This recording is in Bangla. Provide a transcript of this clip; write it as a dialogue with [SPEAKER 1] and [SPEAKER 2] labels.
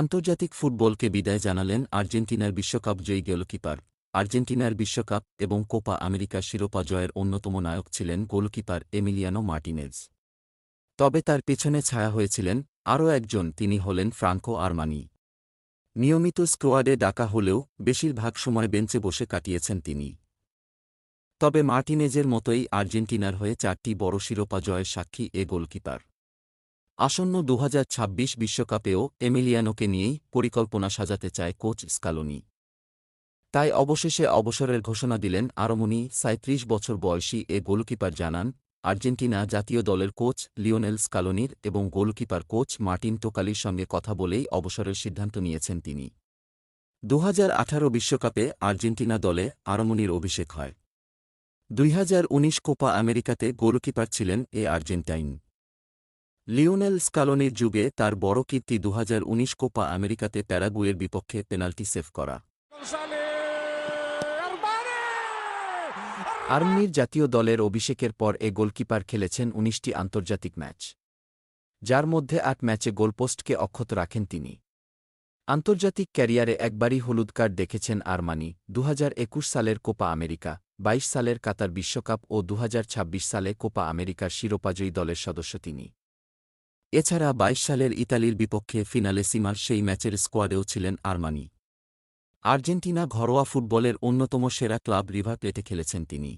[SPEAKER 1] আন্তর্জাতিক ফুটবলকে বিদায় জানালেন আর্জেন্টিনার বিশ্বকাপ জয়ী গোলকিপার। আর্জেন্টিনার বিশ্বকাপ এবং কোপা আমেরিকার শিরোপা জয়ের অন্যতম নায়ক ছিলেন গোলকিপার এমিলিয়ানো মার্টিনেজ। তবে তার পেছনে ছায়া হয়েছিলেন আরও একজন, তিনি হলেন ফ্রাঙ্কো আরমানি। নিয়মিত স্কোয়াডে ডাকা হলেও বেশিরভাগ সময় বেঞ্চে বসে কাটিয়েছেন তিনি। তবে মার্টিনেজের মতোই আর্জেন্টিনার হয়ে চারটি বড় শিরোপা জয়ের সাক্ষী এ গোলকিপার। আসন্ন দু বিশ্বকাপেও এমিলিয়ানোকে নিয়েই পরিকল্পনা সাজাতে চায় কোচ স্কালোনি। তাই অবশেষে অবসরের ঘোষণা দিলেন আরমনি সাঁত্রিশ বছর বয়সী এ গোলকিপার জানান, আর্জেন্টিনা জাতীয় দলের কোচ লিওনেল স্কালোনির এবং গোলকিপার কোচ মার্টিন টোকালির সঙ্গে কথা বলেই অবসরের সিদ্ধান্ত নিয়েছেন তিনি। দু বিশ্বকাপে আর্জেন্টিনা দলে আরমনির অভিষেক হয়। দুই হাজার উনিশ কোপা আমেরিকাতে গোলকিপার ছিলেন এ আর্জেন্টাইন। লিওনেল স্কালোনির যুগে তার বড় কীর্তি দু হাজার উনিশ কোপা আমেরিকাতে প্যারাগুয়ের বিপক্ষে পেনাল্টি সেভ করা। আর্মির জাতীয় দলের অভিষেকের পর এ গোলকিপার খেলেছেন উনিশটি আন্তর্জাতিক ম্যাচ। যার মধ্যে আট ম্যাচে গোলপোস্টকে অক্ষত রাখেন তিনি। আন্তর্জাতিক ক্যারিয়ারে একবারই হলুদ কার্ড দেখেছেন আরমানি দু হাজার একুশ সালের কোপা আমেরিকা ২২ সালের কাতার বিশ্বকাপ ও দু হাজার ছাব্বিশ সালে কোপা আমেরিকার শিরোপাজয়ী দলের সদস্য তিনি। এছাড়া ২২ সালের ইতালির বিপক্ষে ফিনালে সিমার সেই ম্যাচের স্কোয়াডেও ছিলেন আরমানি। আর্জেন্টিনা ঘরোয়া ফুটবলের অন্যতম সেরা ক্লাব রিভার প্লেটে খেলেছেন তিনি।